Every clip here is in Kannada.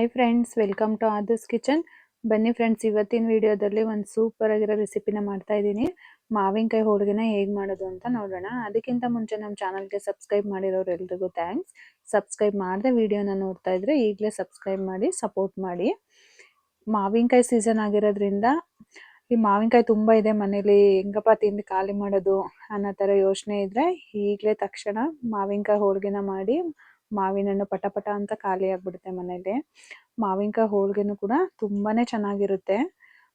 Hi friends welcome to Adarsh kitchen ಬನ್ನಿ ಫ್ರೆಂಡ್ಸ್ ಇವತ್ತಿನ ವಿಡಿಯೋದಲ್ಲಿ ಒಂದು ಸೂಪರ್ ಆಗಿರೋ ರೆಸಿಪಿನ ಮಾಡ್ತಾ ಇದ್ದೀನಿ. ಮಾವಿನಕಾಯಿ ಹೋಳಿಗೆನ ಹೇಗೆ ಮಾಡೋದು ಅಂತ ನೋಡೋಣ. ಅದಕ್ಕಿಂತ ಮುಂಚೆ ನಮ್ಮ ಚಾನಲ್ಗೆ ಸಬ್ಸ್ಕ್ರೈಬ್ ಮಾಡಿರೋರು ಎಲ್ರಿಗೂ ಥ್ಯಾಂಕ್ಸ್ ಸಬ್ಸ್ಕ್ರೈಬ್ ಮಾಡದೆ ವಿಡಿಯೋನ ನೋಡ್ತಾ ಇದ್ರೆ ಈಗಲೇ ಸಬ್ಸ್ಕ್ರೈಬ್ ಮಾಡಿ ಸಪೋರ್ಟ್ ಮಾಡಿ. ಮಾವಿನಕಾಯಿ ಸೀಸನ್ ಆಗಿರೋದ್ರಿಂದ ಈ ಮಾವಿನಕಾಯಿ ತುಂಬ ಇದೆ ಮನೇಲಿ. ಹೆಂಗಪ್ಪ ತಿಂದು ಖಾಲಿ ಮಾಡೋದು ಅನ್ನೋ ಥರ ಯೋಚನೆ ಇದ್ರೆ ಈಗಲೇ ತಕ್ಷಣ ಮಾವಿನಕಾಯಿ ಹೋಳಿಗೆನ ಮಾಡಿ ಮಾವಿನ ಹಣ್ಣು ಪಟ ಪಟ ಅಂತ ಖಾಲಿ ಆಗ್ಬಿಡುತ್ತೆ ಮನೇಲಿ. ಮಾವಿನಕಾಯಿ ಹೋಳಿಗೆನೂ ಕೂಡ ತುಂಬಾನೇ ಚೆನ್ನಾಗಿರುತ್ತೆ.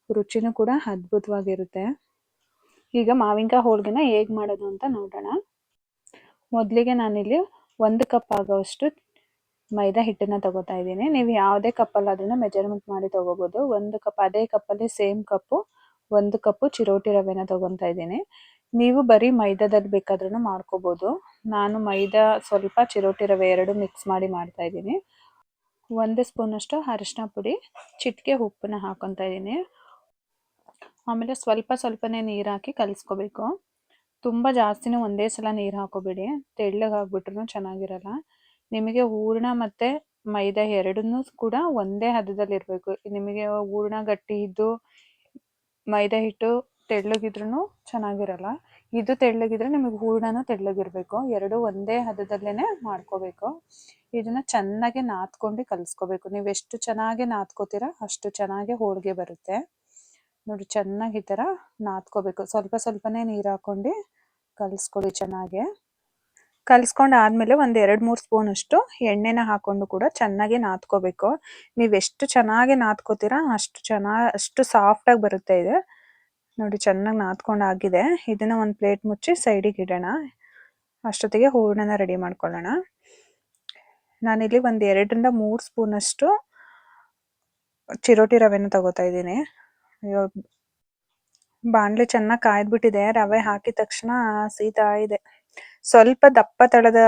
ರುಚಿನೂ ಕೂಡ ಅದ್ಭುತವಾಗಿರುತ್ತೆ. ಈಗ ಮಾವಿನಕಾಯಿ ಹೋಳಿಗೆನ ಹೇಗೆ ಮಾಡೋದು ಅಂತ ನೋಡೋಣ. ಮೊದಲಿಗೆ ನಾನಿಲ್ಲಿ ಒಂದು ಕಪ್ ಆಗೋವಷ್ಟು ಮೈದಾ ಹಿಟ್ಟನ್ನ ತಗೋತಾ ಇದ್ದೀನಿ. ನೀವು ಯಾವುದೇ ಕಪ್ಪಲ್ಲಿ ಅದನ್ನ ಮೆಜರ್ಮೆಂಟ್ ಮಾಡಿ ತಗೋಬಹುದು ಒಂದು ಕಪ್, ಅದೇ ಕಪ್ಪಲ್ಲಿ ಸೇಮ್ ಕಪ್ಪು, ಒಂದು ಕಪ್ಪು ಚಿರೋಟಿ ರವೆನ ತಗೊತಾ ಇದ್ದೀನಿ. ನೀವು ಬರೀ ಮೈದಾದಲ್ಲಿ ಬೇಕಾದ್ರೂ ಮಾಡ್ಕೋಬೋದು. ನಾನು ಮೈದಾ ಸ್ವಲ್ಪ ಚಿರೋಟಿ ರವೆ ಎರಡು ಮಿಕ್ಸ್ ಮಾಡಿ ಮಾಡ್ತಾ ಇದ್ದೀನಿ. ಒಂದು ಸ್ಪೂನಷ್ಟು ಅರಿಶಿನ ಪುಡಿ, ಚಿಟಿಕೆ ಉಪ್ಪನ್ನ ಹಾಕೊತಾ ಇದ್ದೀನಿ. ಆಮೇಲೆ ಸ್ವಲ್ಪ ಸ್ವಲ್ಪನೇ ನೀರು ಹಾಕಿ ಕಲಿಸ್ಕೋಬೇಕು. ತುಂಬ ಜಾಸ್ತಿನೂ ಒಂದೇ ಸಲ ನೀರು ಹಾಕೋಬೇಡಿ. ತೆಳ್ಳಗೆ ಆಗ್ಬಿಟ್ರು ಚೆನ್ನಾಗಿರಲ್ಲ. ನಿಮಗೆ ಹೂರ್ಣ ಮತ್ತು ಮೈದಾ ಎರಡನ್ನೂ ಕೂಡ ಒಂದೇ ಹದದಲ್ಲಿರಬೇಕು. ನಿಮಗೆ ಹೂರ್ಣ ಗಟ್ಟಿ ಇದ್ದು ಮೈದಾ ಹಿಟ್ಟು ತೆಳ್ಳಗಿದ್ರೂ ಚೆನ್ನಾಗಿರಲ್ಲ. ಇದು ತೆಳ್ಳಗಿದ್ರೆ ನಿಮಗೆ ಹೂರಣನೂ ತೆಳ್ಳಗಿರಬೇಕು. ಎರಡು ಒಂದೇ ಹದದಲ್ಲೇ ಮಾಡ್ಕೋಬೇಕು. ಇದನ್ನ ಚೆನ್ನಾಗಿ ನಾದ್ಕೊಂಡು ಕಲಿಸ್ಕೋಬೇಕು. ನೀವು ಎಷ್ಟು ಚೆನ್ನಾಗಿ ನಾದ್ಕೋತೀರಾ ಅಷ್ಟು ಚೆನ್ನಾಗಿ ಹೋಳಿಗೆ ಬರುತ್ತೆ. ನೋಡಿ ಚೆನ್ನಾಗಿ ಈ ಥರ ನಾದ್ಕೋಬೇಕು ಸ್ವಲ್ಪ ಸ್ವಲ್ಪನೇ ನೀರು ಹಾಕೊಂಡು ಕಲಿಸ್ಕೊಳ್ಳಿ ಚೆನ್ನಾಗಿ. ಕಲಿಸ್ಕೊಂಡು ಆದಮೇಲೆ ಒಂದು ಎರಡು ಮೂರು ಸ್ಪೂನ್ ಅಷ್ಟು ಎಣ್ಣೆನ ಹಾಕೊಂಡು ಕೂಡ ಚೆನ್ನಾಗಿ ನಾದ್ಕೋಬೇಕು ನೀವು ಎಷ್ಟು ಚೆನ್ನಾಗಿ ನಾದ್ಕೋತೀರಾ ಅಷ್ಟು ಚೆನ್ನಾಗಿ, ಅಷ್ಟು ಸಾಫ್ಟಾಗಿ ಬರುತ್ತೆ ಇದು. ನೋಡಿ ಚೆನ್ನಾಗಿ ನಾದ್ಕೊಂಡು ಆಗಿದೆ ಇದನ್ನ ಒಂದು ಪ್ಲೇಟ್ ಮುಚ್ಚಿ ಸೈಡಿಗೆ ಇಡೋಣ. ಅಷ್ಟೊತ್ತಿಗೆ ಹೂರ್ಣನ ರೆಡಿ ಮಾಡ್ಕೊಳ್ಳೋಣ. ನಾನಿಲ್ಲಿ ಒಂದು ಎರಡರಿಂದ ಮೂರು ಸ್ಪೂನ್ ಅಷ್ಟು ಚಿರೋಟಿ ರವೆನ ತಗೋತಾ ಇದ್ದೀನಿ. ಅಯ್ಯೋ, ಬಾಣಲೆ ಚೆನ್ನಾಗಿ ಕಾಯ್ದ್ಬಿಟ್ಟಿದೆ. ರವೆ ಹಾಕಿದ ತಕ್ಷಣ ಸೀತಾ ಇದೆ. ಸ್ವಲ್ಪ ದಪ್ಪ ತಳದ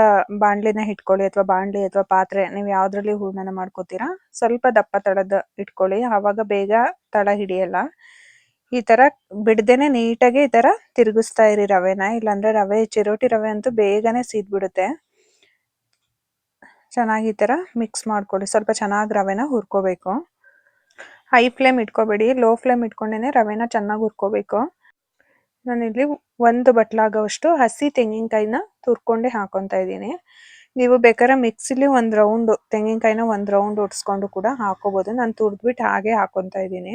ಬಾಣ್ಲಿನ ಇಟ್ಕೊಳ್ಳಿ ಅಥವಾ ಬಾಣಲಿ ಅಥವಾ ಪಾತ್ರೆ, ನೀವು ಯಾವ್ದ್ರಲ್ಲಿ ಹೂರ್ಣನ ಮಾಡ್ಕೋತೀರಾ, ಸ್ವಲ್ಪ ದಪ್ಪ ತಳದ ಇಟ್ಕೊಳ್ಳಿ ಆವಾಗ ಬೇಗ ತಳ ಹಿಡಿಯಲ್ಲ. ಈ ತರ ಬಿಡ್ದೇನೆ ನೀಟಾಗಿ ಈ ತರ ತಿರುಗಿಸ್ತಾ ಇರಿ ರವೆನ. ಇಲ್ಲಾಂದ್ರೆ ರವೆ, ಚಿರೋಟಿ ರವೆ ಅಂತೂ ಬೇಗನೆ ಸೀದ್ಬಿಡುತ್ತೆ. ಚೆನ್ನಾಗಿ ಈ ತರ ಮಿಕ್ಸ್ ಮಾಡ್ಕೊಳ್ಳಿ. ಸ್ವಲ್ಪ ಚೆನ್ನಾಗಿ ರವೆನ ಹುರ್ಕೋಬೇಕು. ಹೈ ಫ್ಲೇಮ್ ಇಟ್ಕೋಬೇಡಿ. ಲೋ ಫ್ಲೇಮ್ ಇಟ್ಕೊಂಡೇನೆ ರವೆನ ಚೆನ್ನಾಗಿ ಹುರ್ಕೋಬೇಕು. ನಾನಿಲ್ಲಿ ಒಂದು ಬಟ್ಲಾಗೋವಷ್ಟು ಹಸಿ ತೆಂಗಿನಕಾಯಿನ ತುರ್ಕೊಂಡೆ ಹಾಕೊತ ಇದ್ದೀನಿ. ನೀವು ಬೇಕಾದ್ರೆ ಮಿಕ್ಸಿಲಿ ಒಂದು ರೌಂಡ್ ತೆಂಗಿನಕಾಯಿನ ಒಂದು ರೌಂಡ್ ಒಡ್ಸ್ಕೊಂಡು ಕೂಡ ಹಾಕೋಬೋದು. ನಾನು ತುರ್ದ್ಬಿಟ್ಟು ಹಾಗೆ ಹಾಕೊತಾ ಇದ್ದೀನಿ.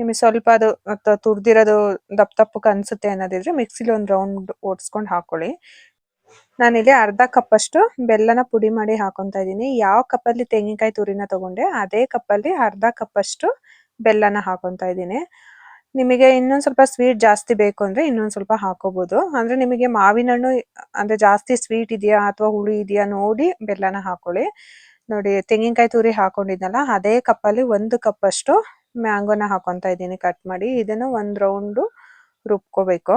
ನಿಮಗೆ ಸ್ವಲ್ಪ ಅದು ತುರ್ದಿರೋದು ದಪ್ಪ ದಪ್ಪಕ್ಕೆ ಅನ್ಸುತ್ತೆ ಅನ್ನೋದಿದ್ರೆ ಮಿಕ್ಸಿಲಿ ಒಂದು ರೌಂಡ್ ಓಡಿಸ್ಕೊಂಡು ಹಾಕೊಳ್ಳಿ. ನಾನಿಲ್ಲಿ ಅರ್ಧ ಕಪ್ ಅಷ್ಟು ಬೆಲ್ಲನ ಪುಡಿ ಮಾಡಿ ಹಾಕೊತಾ ಇದ್ದೀನಿ. ಯಾವ ಕಪ್ಪಲ್ಲಿ ತೆಂಗಿನಕಾಯಿ ತುರಿನ ತಗೊಂಡೆ, ಅದೇ ಕಪ್ಪಲ್ಲಿ ಅರ್ಧ ಕಪ್ ಅಷ್ಟು ಬೆಲ್ಲನ ಹಾಕೊತಾ ಇದ್ದೀನಿ. ನಿಮಗೆ ಇನ್ನೊಂದು ಸ್ವಲ್ಪ ಸ್ವೀಟ್ ಜಾಸ್ತಿ ಬೇಕು ಅಂದರೆ ಇನ್ನೊಂದು ಸ್ವಲ್ಪ ಹಾಕೋಬೋದು. ಅಂದ್ರೆ ನಿಮಗೆ ಮಾವಿನ ಹಣ್ಣು, ಅಂದ್ರೆ ಜಾಸ್ತಿ ಸ್ವೀಟ್ ಇದೆಯಾ ಅಥವಾ ಹುಳಿ ಇದೆಯಾ ನೋಡಿ ಬೆಲ್ಲನ ಹಾಕೊಳ್ಳಿ. ನೋಡಿ, ತೆಂಗಿನಕಾಯಿ ತುರಿ ಹಾಕೊಂಡಿದ್ನಲ್ಲ, ಅದೇ ಕಪ್ಪಲ್ಲಿ ಒಂದು ಕಪ್ ಅಷ್ಟು ಮ್ಯಾಂಗೋನ ಹಾಕೊಂತ ಇದ್ದೀನಿ ಕಟ್ ಮಾಡಿ. ಇದನ್ನು ಒಂದು ರೌಂಡ್ ರುಬ್ಕೋಬೇಕು.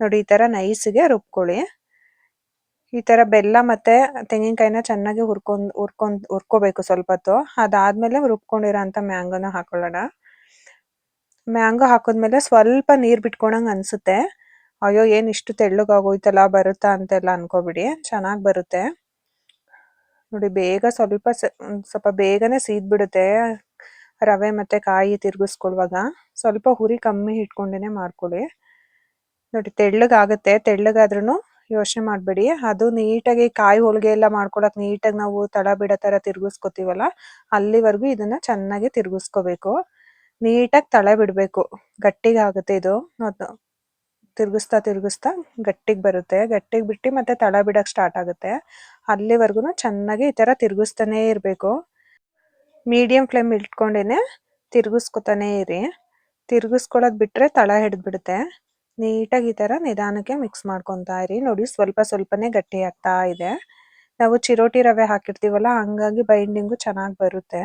ನೋಡಿ, ಈ ತರ ನೈಸ್ಗೆ ರುಬ್ಕೊಳ್ಳಿ. ಈ ತರ ಬೆಲ್ಲ ಮತ್ತೆ ತೆಂಗಿನಕಾಯಿನ ಚೆನ್ನಾಗಿ ಹುರ್ಕೊಂಡ್ ಹುರ್ಕೊಂಡ್, ಹುರ್ಕೋಬೇಕು ಸ್ವಲ್ಪ ಹೊತ್ತು. ಅದಾದ್ಮೇಲೆ ರುಬ್ಕೊಂಡಿರೋ ಮ್ಯಾಂಗೋನ ಹಾಕೊಳ್ಳೋಣ. ಮ್ಯಾಂಗೋ ಹಾಕಿದ್ಮೇಲೆ ಸ್ವಲ್ಪ ನೀರು ಬಿಟ್ಕೊಳಂಗೆ ಅನ್ಸುತ್ತೆ. ಅಯ್ಯೋ, ಏನು ಇಷ್ಟು ತೆಳ್ಳಗಾಗೋಯ್ತಲ್ಲ, ಬರುತ್ತಾ ಅಂತೆಲ್ಲ ಅನ್ಕೋಬಿಡಿ. ಚೆನ್ನಾಗಿ ಬರುತ್ತೆ. ನೋಡಿ, ಬೇಗ ಸ್ವಲ್ಪ ಸ್ವಲ್ಪ ಬೇಗನೆ ಸೀದ್ ಬಿಡುತ್ತೆ ರವೆ ಮತ್ತು ಕಾಯಿ ತಿರುಗಿಸ್ಕೊಳ್ಳುವಾಗ ಸ್ವಲ್ಪ ಹುರಿ ಕಮ್ಮಿ ಇಟ್ಕೊಂಡೇ ಮಾಡ್ಕೊಳ್ಳಿ. ನೋಡಿ, ತೆಳ್ಳಗಾಗುತ್ತೆ. ತೆಳ್ಳಗಾದ್ರೂ ಯೋಚನೆ ಮಾಡಬೇಡಿ. ಅದು ನೀಟಾಗಿ ಕಾಯಿ ಹೋಳಿಗೆ ಎಲ್ಲ ಮಾಡ್ಕೊಳಕ್ ನೀಟಾಗಿ ನಾವು ತಳ ಬಿಡೋ ಥರ ತಿರುಗಿಸ್ಕೊತೀವಲ್ಲ, ಅಲ್ಲಿವರೆಗೂ ಇದನ್ನು ಚೆನ್ನಾಗಿ ತಿರುಗಿಸ್ಕೋಬೇಕು. ನೀಟಾಗಿ ತಳ ಬಿಡಬೇಕು ಗಟ್ಟಿಗಾಗುತ್ತೆ ಇದು. ತಿರುಗಿಸ್ತಾ ತಿರುಗಿಸ್ತಾ ಗಟ್ಟಿಗೆ ಬರುತ್ತೆ. ಗಟ್ಟಿಗೆ ಬಿಟ್ಟು ಮತ್ತೆ ತಳ ಬಿಡಕ್ಕೆ ಸ್ಟಾರ್ಟ್ ಆಗುತ್ತೆ. ಅಲ್ಲಿವರೆಗೂ ಚೆನ್ನಾಗಿ ಈ ಥರ ತಿರುಗಿಸ್ತಾನೇ ಇರಬೇಕು. ಮೀಡಿಯಂ ಫ್ಲೇಮ್ ಇಟ್ಕೊಂಡೇನೆ ತಿರುಗಿಸ್ಕೊತಾನೆ ಇರಿ. ತಿರುಗಿಸ್ಕೊಳ್ಳೋದು ಬಿಟ್ರೆ ತಳ ಹಿಡಿದ್ಬಿಡುತ್ತೆ. ನೀಟಾಗಿ ಈ ಥರ ನಿಧಾನಕ್ಕೆ ಮಿಕ್ಸ್ ಮಾಡ್ಕೊತಾ ಇರಿ. ನೋಡಿ ಸ್ವಲ್ಪ ಸ್ವಲ್ಪನೇ ಗಟ್ಟಿ ಆಗ್ತಾ ಇದೆ. ನಾವು ಚಿರೋಟಿ ರವೆ ಹಾಕಿರ್ತೀವಲ್ಲ, ಹಂಗಾಗಿ ಬೈಂಡಿಂಗು ಚೆನ್ನಾಗಿ ಬರುತ್ತೆ.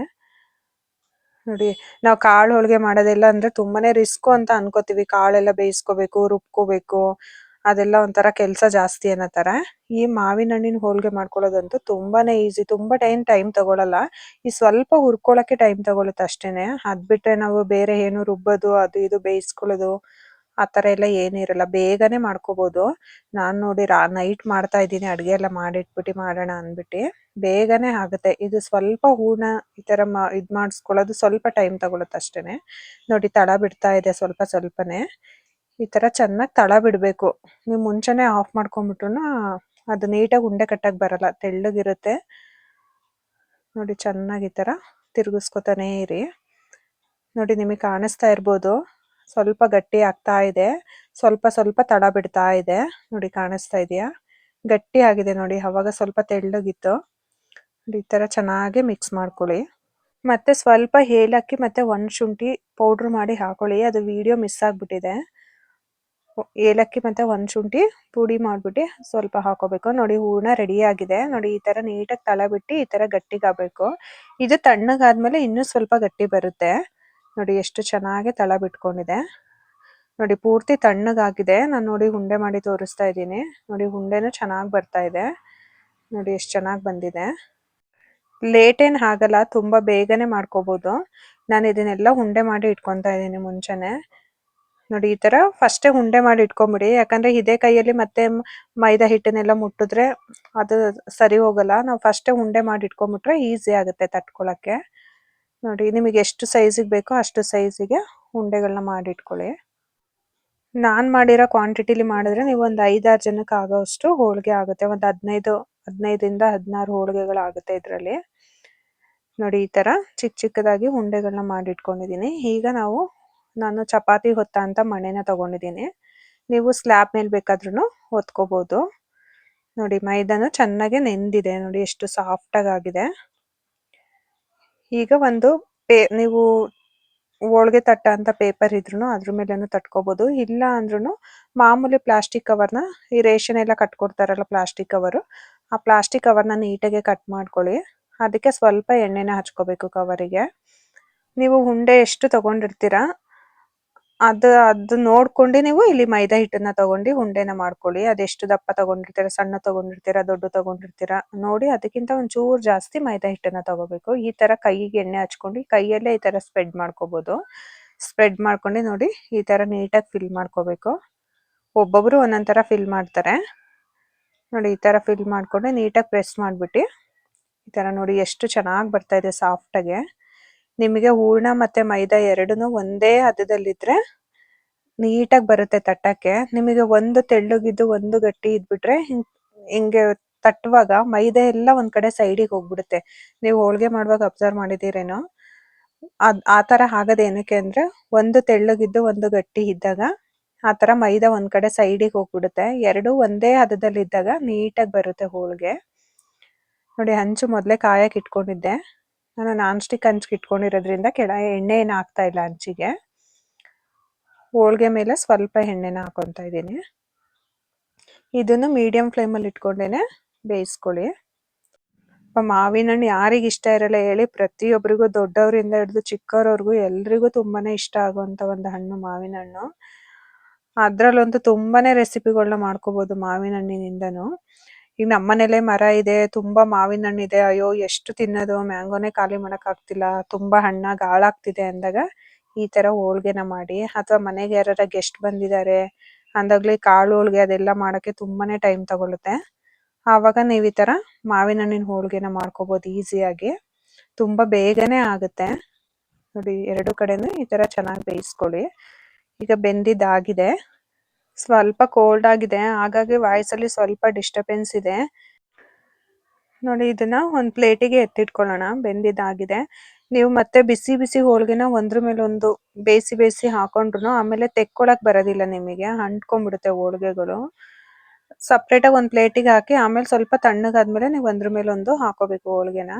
ನೋಡಿ, ನಾವು ಕಾಳು ಹೋಳಿಗೆ ಮಾಡೋದೆಲ್ಲ ಅಂದ್ರೆ ತುಂಬಾನೇ ರಿಸ್ಕು ಅಂತ ಅನ್ಕೋತೀವಿ. ಕಾಳೆಲ್ಲ ಬೇಯಿಸ್ಕೋಬೇಕು, ರುಬ್ಕೋಬೇಕು. ಅದೆಲ್ಲ ಒಂಥರ ಕೆಲಸ ಜಾಸ್ತಿ ಅನ್ನೋ ತರ ಈ ಮಾವಿನ ಹಣ್ಣಿನ ಹೋಳಿಗೆ ಮಾಡ್ಕೊಳ್ಳೋದಂತೂ ತುಂಬಾನೇ ಈಸಿ ತುಂಬಾ ಟೈಮ್ ಟೈಮ್ ತಗೊಳಲ್ಲ. ಈ ಸ್ವಲ್ಪ ಹುರ್ಕೊಳಕ್ಕೆ ಟೈಮ್ ತಗೊಳುತ್ತೆ ಅಷ್ಟೇನೆ. ಅದ್ ಬಿಟ್ರೆ ನಾವು ಬೇರೆ ಏನು ರುಬ್ಬೋದು, ಅದು ಇದು ಬೇಯಿಸ್ಕೊಳ್ಳೋದು, ಆ ತರ ಎಲ್ಲ ಏನಿರಲ್ಲ ಬೇಗನೆ ಮಾಡ್ಕೋಬಹುದು ನಾನ್ ನೋಡಿ ರಾ, ನೈಟ್ ಮಾಡ್ತಾ ಇದ್ದೀನಿ, ಅಡ್ಗೆ ಎಲ್ಲ ಮಾಡಿಟ್ಬಿಟ್ಟು ಮಾಡೋಣ ಅಂದ್ಬಿಟ್ಟು ಬೇಗನೆ ಆಗುತ್ತೆ. ಇದು ಸ್ವಲ್ಪ ಹೂರ್ಣ ಈ ತರ ಮಾ, ಇದ್ ಮಾಡಿಸ್ಕೊಳ್ಳೋದು ಸ್ವಲ್ಪ ಟೈಮ್ ತಗೊಳುತ್ತೆ ಅಷ್ಟೇನೆ. ನೋಡಿ ತಳ ಬಿಡ್ತಾ ಇದೆ ಸ್ವಲ್ಪ ಸ್ವಲ್ಪನೇ. ಈ ತರ ಚೆನ್ನಾಗಿ ತಳ ಬಿಡಬೇಕು. ನೀವು ಮುಂಚೆನೆ ಆಫ್ ಮಾಡ್ಕೊಂಬಿಟ್ಟು ಅದು ನೀಟಾಗಿ ಉಂಡೆ ಕಟ್ಟಕ್ ಬರಲ್ಲ, ತೆಳ್ಳಗಿರುತ್ತೆ. ನೋಡಿ ಚೆನ್ನಾಗಿ ಈ ತರ ತಿರುಗಿಸ್ಕೊತಾನೇ ಇರಿ. ನೋಡಿ ನಿಮಗೆ ಕಾಣಿಸ್ತಾ ಇರ್ಬೋದು. ಸ್ವಲ್ಪ ಗಟ್ಟಿ ಆಗ್ತಾ ಇದೆ. ಸ್ವಲ್ಪ ಸ್ವಲ್ಪ ತಳ ಬಿಡ್ತಾ ಇದೆ. ನೋಡಿ ಕಾಣಿಸ್ತಾ ಇದೆಯಾ? ಗಟ್ಟಿ ಆಗಿದೆ ನೋಡಿ, ಅವಾಗ ಸ್ವಲ್ಪ ತೆಳ್ಳಗಿತ್ತು. ನೋಡಿ ಈ ತರ ಚೆನ್ನಾಗಿ ಮಿಕ್ಸ್ ಮಾಡ್ಕೊಳ್ಳಿ. ಮತ್ತೆ ಸ್ವಲ್ಪ ಏಲಕ್ಕಿ ಮತ್ತೆ ಒಂದು ಶುಂಠಿ ಪೌಡರ್ ಮಾಡಿ ಹಾಕೊಳ್ಳಿ. ಅದು ವಿಡಿಯೋ ಮಿಸ್ ಆಗ್ಬಿಟ್ಟಿದೆ. ಏಲಕ್ಕಿ ಮತ್ತೆ ಒಂದ್ ಶುಂಠಿ ಪುಡಿ ಮಾಡ್ಬಿಟ್ಟಿ ಸ್ವಲ್ಪ ಹಾಕೋಬೇಕು. ನೋಡಿ ಹೂರ್ಣ ರೆಡಿ ಆಗಿದೆ. ನೋಡಿ ಈ ತರ ನೀಟಾಗಿ ತಳ ಬಿಟ್ಟು ಈ ತರ ಗಟ್ಟಿಗಾಗಬೇಕು ಇದು ತಣ್ಣಗಾದ್ಮೇಲೆ ಇನ್ನೂ ಸ್ವಲ್ಪ ಗಟ್ಟಿ ಬರುತ್ತೆ. ನೋಡಿ ಎಷ್ಟು ಚೆನ್ನಾಗಿ ತಳ ಬಿಟ್ಕೊಂಡಿದೆ. ನೋಡಿ ಪೂರ್ತಿ ತಣ್ಣಗಾಗಿದೆ. ನಾನು ನೋಡಿ ಉಂಡೆ ಮಾಡಿ ತೋರಿಸ್ತಾ ಇದ್ದೀನಿ. ನೋಡಿ ಉಂಡೆನೂ ಚೆನ್ನಾಗಿ ಬರ್ತಾ ಇದೆ. ನೋಡಿ ಎಷ್ಟು ಚೆನ್ನಾಗಿ ಬಂದಿದೆ. ಲೇಟ್ ಏನ್ ಆಗಲ್ಲ, ತುಂಬಾ ಬೇಗನೆ ಮಾಡ್ಕೋಬಹುದು ನಾನು ಇದನ್ನೆಲ್ಲ ಉಂಡೆ ಮಾಡಿ ಇಟ್ಕೊಂತಾ ಇದ್ದೀನಿ ಮುಂಚೆನೆ. ನೋಡಿ, ಈ ತರ ಫಸ್ಟೇ ಉಂಡೆ ಮಾಡಿ ಇಟ್ಕೊಂಬಿಡಿ. ಯಾಕಂದ್ರೆ ಇದೇ ಕೈಯಲ್ಲಿ ಮತ್ತೆ ಮೈದಾ ಹಿಟ್ಟನ್ನೆಲ್ಲ ಮುಟ್ಟಿದ್ರೆ ಅದು ಸರಿ ಹೋಗಲ್ಲ. ನಾವು ಫಸ್ಟೇ ಉಂಡೆ ಮಾಡಿ ಇಟ್ಕೊಂಡ್ಬಿಟ್ರೆ ಈಸಿ ಆಗುತ್ತೆ ತಟ್ಕೊಳಕ್ಕೆ. ನೋಡಿ, ನಿಮಗೆ ಎಷ್ಟು ಸೈಜಿಗೆ ಬೇಕೋ ಅಷ್ಟು ಸೈಜಿಗೆ ಉಂಡೆಗಳನ್ನ ಮಾಡಿ ಇಟ್ಕೊಳ್ಳಿ. ನಾನು ಮಾಡಿರೋ ಕ್ವಾಂಟಿಟಿಲಿ ಮಾಡಿದ್ರೆ ನೀವು ಒಂದು ಐದಾರು ಜನಕ್ಕೆ ಆಗೋಷ್ಟು ಹೋಳಿಗೆ ಆಗುತ್ತೆ. ಒಂದು ಹದಿನೈದು ಹದಿನೈದರಿಂದ ಹದಿನಾರು ಹೋಳಿಗೆಗಳಾಗುತ್ತೆ ಇದರಲ್ಲಿ. ನೋಡಿ, ಈ ತರ ಚಿಕ್ಕ ಚಿಕ್ಕದಾಗಿ ಉಂಡೆಗಳನ್ನ ಮಾಡಿಟ್ಕೊಂಡಿದ್ದೀನಿ ಈಗ ನಾವು ನಾನು ಚಪಾತಿ ಹೊತ್ತ ಅಂತ ಮಣೆನ ತಗೊಂಡಿದ್ದೀನಿ. ನೀವು ಸ್ಲ್ಯಾಬ್ ಮೇಲೆ ಬೇಕಾದ್ರೂ ಹೊತ್ಕೋಬೋದು. ನೋಡಿ, ಮೈದಾನು ಚೆನ್ನಾಗಿ ನೆಂದಿದೆ. ನೋಡಿ, ಎಷ್ಟು ಸಾಫ್ಟ್ ಆಗಿ ಆಗಿದೆ. ಈಗ ಒಂದು ಪೇ, ನೀವು ಹೋಳ್ಗೆ ತಟ್ಟ ಅಂತ ಪೇಪರ್ ಇದ್ರೂ ಅದ್ರ ಮೇಲೇನು ತಟ್ಕೋಬಹುದು ಇಲ್ಲ ಅಂದ್ರೂ ಮಾಮೂಲಿ ಪ್ಲಾಸ್ಟಿಕ್ ಕವರ್ನ ಈ ರೇಷನ್ ಎಲ್ಲ ಕಟ್ಕೊಡ್ತಾರಲ್ಲ ಪ್ಲಾಸ್ಟಿಕ್ ಕವರು ಆ ಪ್ಲಾಸ್ಟಿಕ್ ಕವರ್ನ ನೀಟಾಗಿ ಕಟ್ ಮಾಡ್ಕೊಳ್ಳಿ. ಅದಕ್ಕೆ ಸ್ವಲ್ಪ ಎಣ್ಣೆನ ಹಚ್ಕೋಬೇಕು ಕವರಿಗೆ ನೀವು ಉಂಡೆ ಎಷ್ಟು ತಗೊಂಡಿರ್ತೀರಾ ಅದು, ಅದ್ ನೋಡ್ಕೊಂಡು ನೀವು ಇಲ್ಲಿ ಮೈದಾ ಹಿಟ್ಟನ್ನ ತಗೊಂಡಿ ಉಂಡೆನ ಮಾಡ್ಕೊಳ್ಳಿ. ಅದೆಷ್ಟು ದಪ್ಪ ತಗೊಂಡಿರ್ತೀರಾ, ಸಣ್ಣ ತಗೊಂಡಿರ್ತೀರಾ, ದೊಡ್ಡ ತಗೊಂಡಿರ್ತೀರಾ ನೋಡಿ ಅದಕ್ಕಿಂತ ಒಂಚೂರು ಜಾಸ್ತಿ ಮೈದಾ ಹಿಟ್ಟನ್ನ ತಗೋಬೇಕು. ಈ ತರ ಕೈಗೆ ಎಣ್ಣೆ ಹಚ್ಕೊಂಡು ಕೈಯಲ್ಲೇ ಈ ತರ ಸ್ಪ್ರೆಡ್ ಮಾಡ್ಕೋಬಹುದು ಸ್ಪ್ರೆಡ್ ಮಾಡ್ಕೊಂಡು ನೋಡಿ ಈ ತರ ನೀಟಾಗಿ ಫಿಲ್ ಮಾಡ್ಕೋಬೇಕು. ಒಬ್ಬೊಬ್ರು ಒಂದೊಂದ್ ತರ ಫಿಲ್ ಮಾಡ್ತಾರೆ. ನೋಡಿ ಈ ತರ ಫಿಲ್ ಮಾಡ್ಕೊಂಡು ನೀಟಾಗಿ ಪ್ರೆಸ್ ಮಾಡ್ಬಿಟ್ಟು ಈ ತರ ನೋಡಿ ಎಷ್ಟು ಚೆನ್ನಾಗಿ ಬರ್ತಾ ಇದೆ ಸಾಫ್ಟ್ ಆಗಿ. ನಿಮಗೆ ಹೂರ್ಣ ಮತ್ತೆ ಮೈದಾ ಎರಡೂನು ಒಂದೇ ಹದದಲ್ಲಿದ್ರೆ ನೀಟಾಗಿ ಬರುತ್ತೆ ತಟ್ಟಕ್ಕೆ. ನಿಮಗೆ ಒಂದು ತೆಳ್ಳಗಿದ್ದು ಒಂದು ಗಟ್ಟಿ ಇದ್ಬಿಟ್ರೆ ಹಿಂಗ್ ತಟ್ಟುವಾಗ ಮೈದಾ ಎಲ್ಲ ಒಂದ್ ಕಡೆ ಸೈಡಿಗೆ ಹೋಗ್ಬಿಡುತ್ತೆ. ನೀವು ಹೋಳಿಗೆ ಮಾಡುವಾಗ ಅಬ್ಸರ್ವ್ ಮಾಡಿದೀರೇನೋ ಅದ್ ಆ ತರ ಏನಕ್ಕೆ ಅಂದ್ರೆ ಒಂದು ತೆಳ್ಳಗಿದ್ದು ಒಂದು ಗಟ್ಟಿ ಇದ್ದಾಗ ಆ ತರ ಮೈದಾ ಒಂದ್ ಕಡೆ ಸೈಡಿಗೆ ಹೋಗ್ಬಿಡುತ್ತೆ. ಎರಡು ಒಂದೇ ಹದದಲ್ಲಿ ಇದ್ದಾಗ ನೀಟಾಗಿ ಬರುತ್ತೆ ಹೋಳಿಗೆ. ನೋಡಿ, ಹಂಚು ಮೊದಲೇ ಕಾಯಕ್ಕೆ ಇಟ್ಕೊಂಡಿದ್ದೆ. ನಾನು ನಾನ್ ಸ್ಟಿಕ್ ಹಂಚ್ಗೆ ಇಟ್ಕೊಂಡಿರೋದ್ರಿಂದ ಕೆಳ ಎಣ್ಣೆ ಏನು ಹಾಕ್ತಾ ಇಲ್ಲ ಹಂಚಿಗೆ ಹೋಳ್ಗೆ ಮೇಲೆ ಸ್ವಲ್ಪ ಎಣ್ಣೆನ ಹಾಕೊಂತ ಇದ್ದೀನಿ. ಇದನ್ನು ಮೀಡಿಯಂ ಫ್ಲೇಮಲ್ಲಿ ಇಟ್ಕೊಂಡೇನೆ ಬೇಯಿಸ್ಕೊಳ್ಳಿ. ಮಾವಿನ ಹಣ್ಣು ಯಾರಿಗೆ ಇಷ್ಟ ಇರಲ್ಲ ಹೇಳಿ ಪ್ರತಿಯೊಬ್ಬರಿಗೂ ದೊಡ್ಡವರಿಂದ ಹಿಡಿದು ಚಿಕ್ಕವ್ರವ್ರಿಗೂ ಎಲ್ರಿಗೂ ತುಂಬಾನೇ ಇಷ್ಟ ಆಗುವಂಥ ಒಂದು ಹಣ್ಣು ಮಾವಿನ ಹಣ್ಣು. ಅದ್ರಲ್ಲಂತೂ ತುಂಬಾನೇ ರೆಸಿಪಿಗಳನ್ನ ಮಾಡ್ಕೋಬಹುದು ಮಾವಿನ ಹಣ್ಣಿನಿಂದನು. ಈಗ ನಮ್ಮನೇಲೆ ಮರ ಇದೆ, ತುಂಬಾ ಮಾವಿನ ಹಣ್ಣು ಇದೆ, ಅಯ್ಯೋ ಎಷ್ಟು ತಿನ್ನೋದು, ಮ್ಯಾಂಗೋನೇ ಖಾಲಿ ಮಾಡಕ್ ಆಗ್ತಿಲ್ಲ, ತುಂಬಾ ಹಣ್ಣಾಗಿ ಹಾಳಾಗ್ತಿದೆ ಅಂದಾಗ ಈ ತರ ಹೋಳ್ಗೆನ ಮಾಡಿ ಅಥವಾ ಮನೆಗೆ ಯಾರಾರ ಗೆಸ್ಟ್ ಬಂದಿದ್ದಾರೆ ಅಂದಾಗ್ಲೇ ಕಾಳು ಹೋಳಿಗೆ ಅದೆಲ್ಲ ಮಾಡಕ್ಕೆ ತುಂಬಾನೇ ಟೈಮ್ ತಗೊಳುತ್ತೆ. ಆವಾಗ ನೀವ್ ಈ ತರ ಮಾವಿನ ಹಣ್ಣಿನ ಹೋಳಿಗೆನ ಮಾಡ್ಕೋಬಹುದು ಈಸಿಯಾಗಿ. ತುಂಬಾ ಬೇಗನೆ ಆಗುತ್ತೆ. ನೋಡಿ, ಎರಡು ಕಡೆನೂ ಈ ತರ ಚೆನ್ನಾಗಿ ಬೇಯಿಸ್ಕೊಳ್ಳಿ. ಈಗ ಬೆಂದಿದ್ದಾಗಿದೆ. ಸ್ವಲ್ಪ ಕೋಲ್ಡ್ ಆಗಿದೆ. ಹಾಗಾಗಿ ವಾಯ್ಸ್ ಅಲ್ಲಿ ಸ್ವಲ್ಪ ಡಿಸ್ಟರ್ಬೆನ್ಸ್ ಇದೆ. ನೋಡಿ, ಇದನ್ನ ಒಂದ್ ಪ್ಲೇಟಿಗೆ ಎತ್ತಿಟ್ಕೊಳ್ಳೋಣ. ಬೆಂದಿದ್ದಾಗಿದೆ. ನೀವು ಮತ್ತೆ ಬಿಸಿ ಬಿಸಿ ಹೋಳಿಗೆನ ಒಂದ್ರ ಮೇಲೆ ಒಂದು ಬೇಯಿಸಿ ಬೇಯಿಸಿ ಹಾಕೊಂಡ್ರು ಆಮೇಲೆ ತೆಕ್ಕೊಳಕ್ ಬರೋದಿಲ್ಲ ನಿಮಗೆ. ಅಂಟ್ಕೊಂಡ್ಬಿಡುತ್ತೆ ಹೋಳಿಗೆಗಳು. ಸಪ್ರೇಟ್ ಆಗಿ ಒಂದ್ ಪ್ಲೇಟಿಗೆ ಹಾಕಿ ಆಮೇಲೆ ಸ್ವಲ್ಪ ತಣ್ಣಗಾದ್ಮೇಲೆ ನೀವು ಒಂದ್ರ ಮೇಲೆ ಒಂದು ಹಾಕೋಬೇಕು ಹೋಳಿಗೆನ.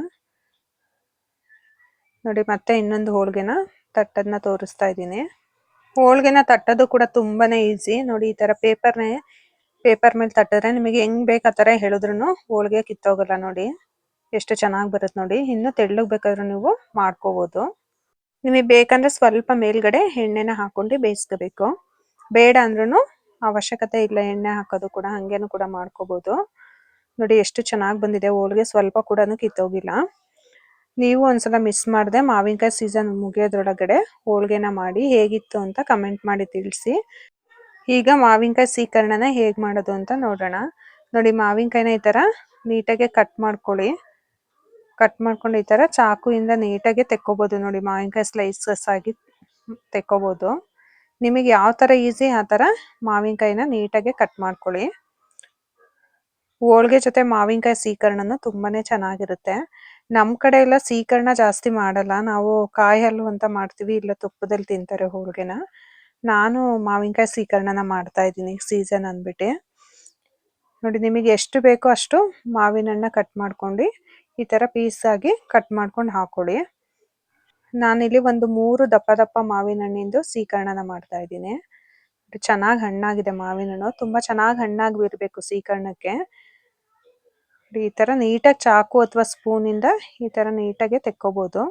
ನೋಡಿ, ಮತ್ತೆ ಇನ್ನೊಂದು ಹೋಳಿಗೆನ ತಟ್ಟದ್ನ ತೋರಿಸ್ತಾ ಇದ್ದೀನಿ. ಹೋಳ್ಗೆನ ತಟ್ಟೋದು ಕೂಡ ತುಂಬಾನೇ ಈಜಿ ನೋಡಿ ಈ ತರ ಪೇಪರ್ನೇ, ಪೇಪರ್ ಮೇಲೆ ತಟ್ಟಿದ್ರೆ ನಿಮಗೆ ಹೆಂಗ್ ಬೇಕು ಆ ತರ ಹೇಳಿದ್ರು ಹೋಳಿಗೆ ಕಿತ್ತೋಗಲ್ಲ ನೋಡಿ. ಎಷ್ಟು ಚೆನ್ನಾಗಿ ಬರುತ್ತೆ ನೋಡಿ. ಇನ್ನು ತೆಳ್ಳಗ್ ಬೇಕಾದ್ರೂ ನೀವು ಮಾಡ್ಕೋಬಹುದು ನಿಮಗೆ ಬೇಕಂದ್ರೆ ಸ್ವಲ್ಪ ಮೇಲ್ಗಡೆ ಎಣ್ಣೆನ ಹಾಕೊಂಡು ಬೇಯಿಸ್ಕೋಬೇಕು. ಬೇಡ ಅಂದ್ರೂ ಅವಶ್ಯಕತೆ ಇಲ್ಲ ಎಣ್ಣೆ ಹಾಕೋದು ಕೂಡ, ಹಂಗೇನು ಕೂಡ ಮಾಡ್ಕೋಬಹುದು ನೋಡಿ ಎಷ್ಟು ಚೆನ್ನಾಗಿ ಬಂದಿದೆ. ಹೋಳಿಗೆ ಸ್ವಲ್ಪ ಕೂಡ ಕಿತ್ತೋಗಿಲ್ಲ. ನೀವು ಒಂದ್ಸಲ ಮಿಸ್ ಮಾಡದೆ ಮಾವಿನಕಾಯಿ ಸೀಸನ್ ಮುಗಿಯೋದ್ರೊಳಗಡೆ ಹೋಳಿಗೆನ ಮಾಡಿ ಹೇಗಿತ್ತು ಅಂತ ಕಮೆಂಟ್ ಮಾಡಿ ತಿಳಿಸಿ. ಈಗ ಮಾವಿನಕಾಯಿ ಸೀಕರಣನ ಹೇಗೆ ಮಾಡೋದು ಅಂತ ನೋಡೋಣ. ನೋಡಿ ಮಾವಿನಕಾಯಿನ ಈ ತರ ನೀಟಾಗಿ ಕಟ್ ಮಾಡ್ಕೊಳ್ಳಿ. ಕಟ್ ಮಾಡ್ಕೊಂಡು ಈ ತರ ಚಾಕುಯಿಂದ ನೀಟಾಗಿ ತೆಕ್ಕೋಬೋದು ನೋಡಿ ಮಾವಿನಕಾಯಿ ಸ್ಲೈಸಸ್ ಆಗಿ ತೆಕ್ಕೋಬಹುದು ನಿಮಗೆ ಯಾವ ತರ ಈಸಿ ಆ ತರ ಮಾವಿನಕಾಯಿನ ನೀಟಾಗಿ ಕಟ್ ಮಾಡ್ಕೊಳ್ಳಿ. ಹೋಳಿಗೆ ಜೊತೆ ಮಾವಿನಕಾಯಿ ಸೀಕರಣನ ತುಂಬಾನೇ ಚೆನ್ನಾಗಿರುತ್ತೆ. ನಮ್ ಕಡೆ ಎಲ್ಲ ಸೀಕರಣ ಜಾಸ್ತಿ ಮಾಡಲ್ಲ. ನಾವು ಕಾಯಿ ಹಲ್ಲು ಅಂತ ಮಾಡ್ತೀವಿ, ಇಲ್ಲ ತುಪ್ಪದಲ್ಲಿ ತಿಂತಾರೆ ಹೋಳಿಗೆನ. ನಾನು ಮಾವಿನಕಾಯಿ ಸೀಕರಣನ ಮಾಡ್ತಾ ಇದ್ದೀನಿ ಸೀಸನ್ ಅಂದ್ಬಿಟ್ಟು. ನೋಡಿ, ನಿಮಗೆ ಎಷ್ಟು ಬೇಕೋ ಅಷ್ಟು ಮಾವಿನ ಹಣ್ಣ ಕಟ್ ಮಾಡ್ಕೊಂಡು, ಈ ತರ ಪೀಸ್ ಆಗಿ ಕಟ್ ಮಾಡ್ಕೊಂಡು ಹಾಕೊಳ್ಳಿ. ನಾನಿಲ್ಲಿ ಒಂದು ಮೂರು ದಪ್ಪ ದಪ್ಪ ಮಾವಿನ ಹಣ್ಣಿಂದು ಸೀಕರಣನ ಮಾಡ್ತಾ ಇದ್ದೀನಿ. ಚೆನ್ನಾಗಿ ಹಣ್ಣಾಗಿದೆ ಮಾವಿನ ಹಣ್ಣು ತುಂಬಾ ಚೆನ್ನಾಗಿ ಹಣ್ಣಾಗಿ ಬಿರ್ಬೇಕು ಸೀಕರಣಕ್ಕೆ. ಈ ಥರ ನೀಟಾಗಿ ಚಾಕು ಅಥವಾ ಸ್ಪೂನ್ ಇಂದ ಈ ತರ ನೀಟಾಗೆ ತೆಕ್ಕೋಬೋದು.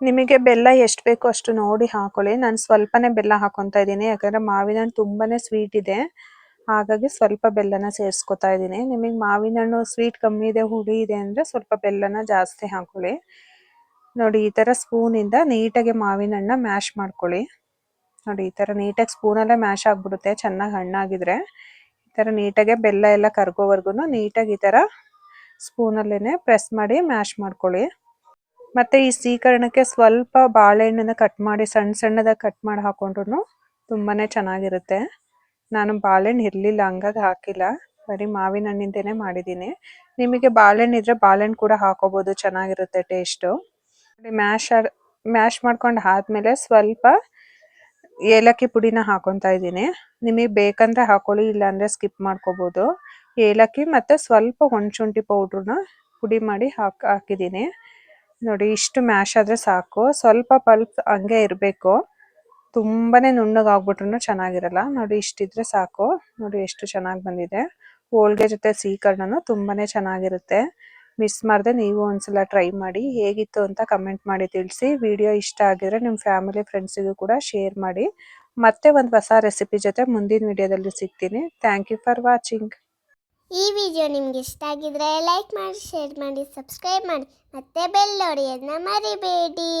ನಿಮಗೆ ಬೆಲ್ಲ ಎಷ್ಟು ಬೇಕೋ ಅಷ್ಟು ನೋಡಿ ಹಾಕೊಳ್ಳಿ. ನಾನು ಸ್ವಲ್ಪನೇ ಬೆಲ್ಲ ಹಾಕೊತಾ ಇದ್ದೀನಿ, ಯಾಕಂದ್ರೆ ಮಾವಿನ ಹಣ್ಣು ತುಂಬಾನೇ ಸ್ವೀಟ್ ಇದೆ. ಹಾಗಾಗಿ ಸ್ವಲ್ಪ ಬೆಲ್ಲನ ಸೇರಿಸ್ಕೊತಾ ಇದ್ದೀನಿ. ನಿಮಗೆ ಮಾವಿನ ಹಣ್ಣು ಸ್ವೀಟ್ ಕಮ್ಮಿ ಇದೆ, ಹುಳಿ ಇದೆ ಅಂದ್ರೆ ಸ್ವಲ್ಪ ಬೆಲ್ಲನ ಜಾಸ್ತಿ ಹಾಕೊಳ್ಳಿ. ನೋಡಿ, ಈ ತರ ಸ್ಪೂನ್ ಇಂದ ನೀಟಾಗಿ ಮಾವಿನ ಹಣ್ಣ ಮ್ಯಾಶ್ ಮಾಡ್ಕೊಳ್ಳಿ. ನೋಡಿ, ಈ ತರ ನೀಟಾಗಿ ಸ್ಪೂನಲ್ಲೇ ಮ್ಯಾಶ್ ಆಗಿಬಿಡುತ್ತೆ, ಚೆನ್ನಾಗಿ ಹಣ್ಣಾಗಿದ್ರೆ. ತರ ನೀಟಾಗಿ ಬೆಲ್ಲ ಎಲ್ಲ ಕರ್ಗೋವರ್ಗುನು ನೀಟಾಗಿ ಈ ತರ ಸ್ಪೂನ್ ಅಲ್ಲೇನೆ ಪ್ರೆಸ್ ಮಾಡಿ ಮ್ಯಾಶ್ ಮಾಡ್ಕೊಳ್ಳಿ. ಮತ್ತೆ ಈ ಸೀಕರಣಕ್ಕೆ ಸ್ವಲ್ಪ ಬಾಳೆಹಣ್ಣನ್ನ ಕಟ್ ಮಾಡಿ ಸಣ್ಣ ಸಣ್ಣದಾಗಿ ಕಟ್ ಮಾಡಿ ಹಾಕೊಂಡ್ರು ತುಂಬಾನೇ ಚೆನ್ನಾಗಿರುತ್ತೆ. ನಾನು ಬಾಳೆಹಣ್ಣು ಇರ್ಲಿಲ್ಲ, ಹಂಗಾಗಿ ಹಾಕಿಲ್ಲ. ಬರೀ ಮಾವಿನ ಹಣ್ಣಿಂದನೇ ಮಾಡಿದ್ದೀನಿ. ನಿಮಗೆ ಬಾಳೆಹಣ್ಣು ಇದ್ರೆ ಬಾಳೆಹಣ್ಣು ಕೂಡ ಹಾಕೋಬಹುದು ಚೆನ್ನಾಗಿರುತ್ತೆ ಟೇಸ್ಟ್ ಮ್ಯಾಶ್ ಮ್ಯಾಶ್ ಮಾಡ್ಕೊಂಡು ಆದ್ಮೇಲೆ ಸ್ವಲ್ಪ ಏಲಕ್ಕಿ ಪುಡಿನ ಹಾಕೊಂತ ಇದ್ದೀನಿ. ನಿಮಗೆ ಬೇಕಂದ್ರೆ ಹಾಕೊಳ್ಳಿ ಇಲ್ಲ ಅಂದ್ರೆ ಸ್ಕಿಪ್ ಮಾಡ್ಕೋಬಹುದು ಏಲಕ್ಕಿ ಮತ್ತೆ ಸ್ವಲ್ಪ ಒಣಶುಂಠಿ ಪೌಡ್ರನ್ನ ಪುಡಿ ಮಾಡಿ ಹಾಕ್, ಹಾಕಿದ್ದೀನಿ. ನೋಡಿ, ಇಷ್ಟು ಮ್ಯಾಶ್ ಆದ್ರೆ ಸಾಕು. ಸ್ವಲ್ಪ ಪಲ್ಪ್ ಹಂಗೆ ಇರಬೇಕು. ತುಂಬಾನೇ ನುಣ್ಣಗೆ ಆಗ್ಬಿಟ್ರು ಚೆನ್ನಾಗಿರಲ್ಲ. ನೋಡಿ, ಇಷ್ಟಿದ್ರೆ ಸಾಕು. ನೋಡಿ, ಎಷ್ಟು ಚೆನ್ನಾಗಿ ಬಂದಿದೆ. ಹೋಳ್ಗೆ ಜೊತೆ ಸೀಕರಣನು ತುಂಬಾನೇ ಚೆನ್ನಾಗಿರುತ್ತೆ. ಮಿಸ್ ಮಾಡದೆ ನೀವು ಒಂದ್ಸಲ ಟ್ರೈ ಮಾಡಿ ಹೇಗಿತ್ತು ಅಂತ ಕಮೆಂಟ್ ಮಾಡಿ ತಿಳಿಸಿ. ವಿಡಿಯೋ ಇಷ್ಟ ಆಗಿದ್ರೆ ನಿಮ್ಮ ಫ್ಯಾಮಿಲಿ ಫ್ರೆಂಡ್ಸಿಗೂ ಕೂಡ ಶೇರ್ ಮಾಡಿ. ಮತ್ತೆ ಒಂದು ಹೊಸ ರೆಸಿಪಿ ಜೊತೆ ಮುಂದಿನ ವಿಡಿಯೋದಲ್ಲಿ ಸಿಗ್ತೀನಿ. ಥ್ಯಾಂಕ್ ಯು ಫಾರ್ ವಾಚಿಂಗ್ ಈ ವಿಡಿಯೋ ನಿಮ್ಗೆ ಇಷ್ಟ ಆಗಿದ್ರೆ ಲೈಕ್ ಮಾಡಿ ಶೇರ್ ಮಾಡಿ ಸಬ್ಸ್ಕ್ರೈಬ್ ಮಾಡಿ. ಮತ್ತೆ ಬೆಲ್ ಹೊಡೆಯೋದನ್ನ ಮರಿಬೇಡಿ.